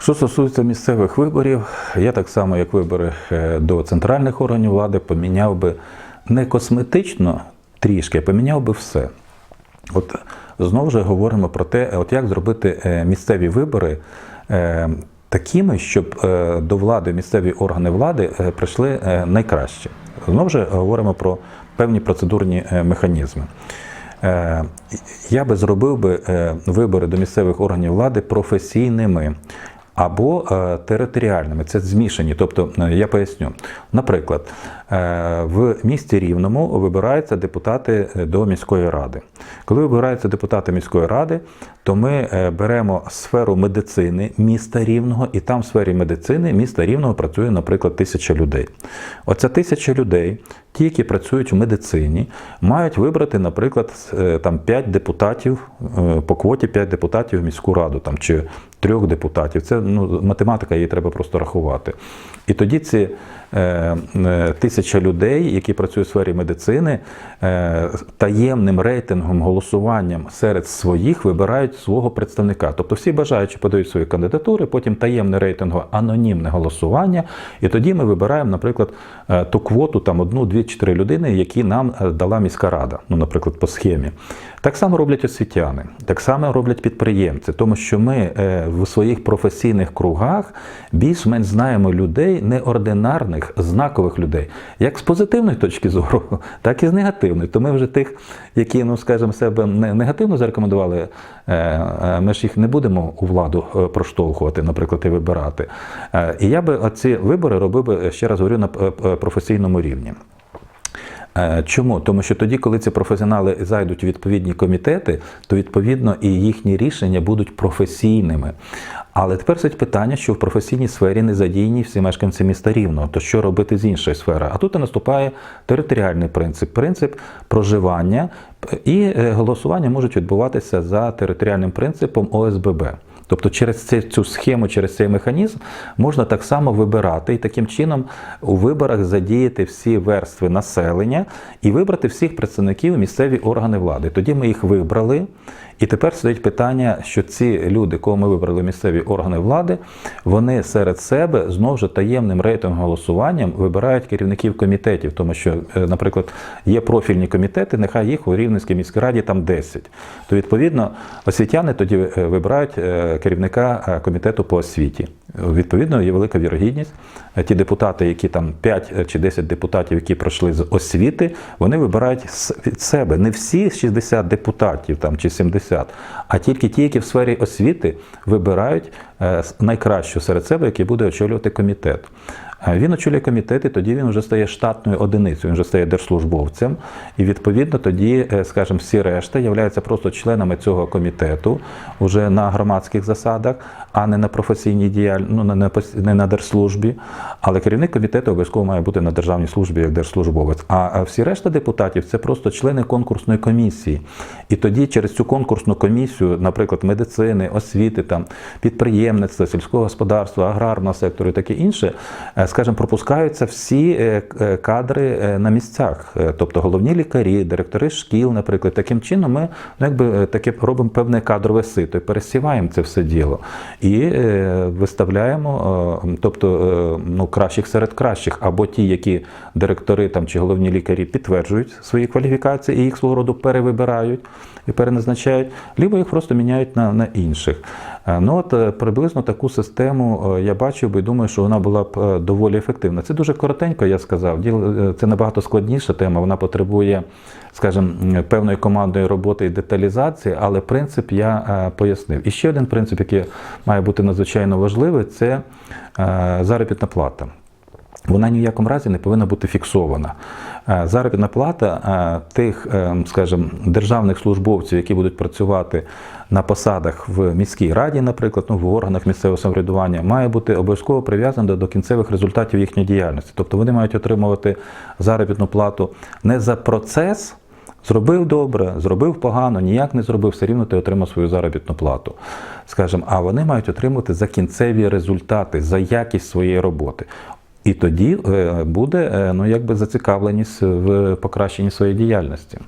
Що стосується місцевих виборів, я так само, як вибори е, до центральних органів влади, поміняв би не косметично трішки, а поміняв би все. От знову ж говоримо про те, от як зробити е, місцеві вибори е, такими, щоб до влади місцеві органи влади прийшли найкраще. Знову ж говоримо про певні процедурні механізми. Я би зробив би вибори до місцевих органів влади професійними або е, територіальними. Це змішані. Тобто, е, я поясню. Наприклад, е, в місті Рівному вибираються депутати до міської ради. Коли вибираються депутати міської ради, то ми е, беремо сферу медицини міста Рівного, і там в сфері медицини міста Рівного працює, наприклад, тисяча людей. Оця тисяча людей, ті, які працюють в медицині, мають вибрати, наприклад, е, там 5 депутатів е, по квоті 5 депутатів в міську раду там, чи трьох депутатів. Це ну, математика, її треба просто рахувати. І тоді ці тисяча людей, які працюють у сфері медицини, е, таємним рейтингом голосуванням серед своїх вибирають свого представника. Тобто всі бажаючі подають свої кандидатури, потім таємне рейтингове анонімне голосування. І тоді ми вибираємо, наприклад, е, ту квоту, там одну, дві чи три людини, які нам е, дала міська рада, ну, наприклад, по схемі. Так само роблять освітяни, так само роблять підприємці, тому що ми е, в своїх професійних кругах більш-менш знаємо людей неординарних, знакових людей, як з позитивної точки зору, так і з негативної. То ми вже тих, які, ну скажімо, себе негативно зарекомендували, е, е, ми ж їх не будемо у владу проштовхувати, наприклад, і вибирати. І я би оці вибори робив би, ще раз говорю, на професійному рівні. Е, Чому? Тому що тоді, коли ці професіонали зайдуть у відповідні комітети, то відповідно і їхні рішення будуть професійними. Але тепер стоїть питання, що в професійній сфері не задіяні всі мешканці міста Рівного. То що робити з іншої сфери? А тут і наступає територіальний принцип, принцип проживання і е, голосування можуть відбуватися за територіальним принципом ОСББ. Тобто через цю, схему, через цей механізм можна так само вибирати і таким чином у виборах задіяти всі верстви населення і вибрати всіх представників місцеві органи влади. Тоді ми їх вибрали. І тепер стоїть питання, що ці люди, кого ми вибрали місцеві органи влади, вони серед себе знову ж таємним рейтингом голосуванням вибирають керівників комітетів, тому що, е, наприклад, є профільні комітети, нехай їх у Рівненській міській раді там 10. То відповідно освітяни тоді е, вибирають е, керівника комітету по освіті. Відповідно, є велика вірогідність. Ті депутати, які там 5 чи 10 депутатів, які пройшли з освіти, вони вибирають від себе не всі 60 депутатів там чи 70, а тільки ті, які в сфері освіти вибирають е, найкращу серед себе, який буде очолювати комітет. Він очолює комітет, і тоді він вже стає штатною одиницею, він вже стає держслужбовцем. І відповідно тоді, е, скажімо, всі решта являються просто членами цього комітету вже на громадських засадах, а не на професійній діяльності, ну, не на держслужбі. Але керівник комітету обов'язково має бути на державній службі як держслужбовець. А а всі решта депутатів це просто члени конкурсної комісії. І тоді через цю конкурсну комісію, наприклад, медицини, освіти, там підприємництва, сільського господарства, аграрного сектору і таке інше, е, скажімо, пропускаються всі е, е, кадри е, на місцях, тобто головні лікарі, директори шкіл, наприклад. Таким чином ми ну, якби таке робимо певне кадрове сито і пересіваємо це все діло і виставляємо, тобто ну, кращих серед кращих, або ті, які директори там чи головні лікарі підтверджують свої кваліфікації і їх свого роду перевибирають і переназначають, либо їх просто міняють на, на інших. Е, Ну от е, приблизно таку систему е, я бачив би і думаю, що вона була б доволі ефективна. Це дуже коротенько, я сказав. Це набагато складніша тема. Вона потребує, скажімо, певної командної роботи і деталізації, але принцип я пояснив. І ще один принцип, який має бути надзвичайно важливий, це заробітна плата. Вона ні в якому разі не повинна бути фіксована. Е, Заробітна плата е, тих, е, скажімо, державних службовців, які будуть працювати на посадах в міській раді, наприклад, ну, в органах місцевого самоврядування, має бути обов'язково прив'язана до кінцевих результатів їхньої діяльності. Тобто вони мають отримувати заробітну плату не за процес. Зробив добре, зробив погано, ніяк не зробив, все рівно ти отримав свою заробітну плату. Скажімо, а вони мають отримати за кінцеві результати, за якість своєї роботи. І тоді е, буде е, ну, якби зацікавленість в покращенні своєї діяльності.